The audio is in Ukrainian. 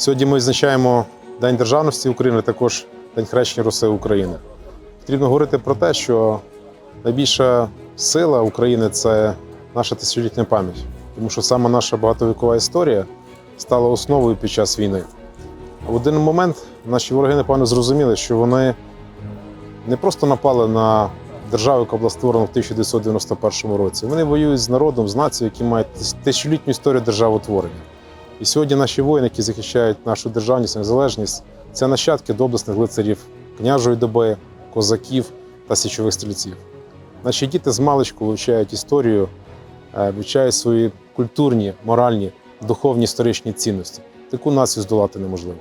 Сьогодні ми відзначаємо День державності України, також День хрещення Руси України. Потрібно говорити про те, що найбільша сила України це наша тисячолітня пам'ять, тому що саме наша багатовікова історія стала основою під час війни. А в один момент наші вороги, напевно, зрозуміли, що вони не просто напали на державу, яка була створена в 1991 році. Вони воюють з народом, з нацією, які мають тисячолітню історію державотворення. І сьогодні наші воїни, які захищають нашу державність, незалежність, це нащадки доблесних лицарів княжої доби, козаків та січових стрільців. Наші діти з маличку вивчають історію, е, вивчають свої культурні, моральні, духовні історичні цінності. Таку націю здолати неможливо.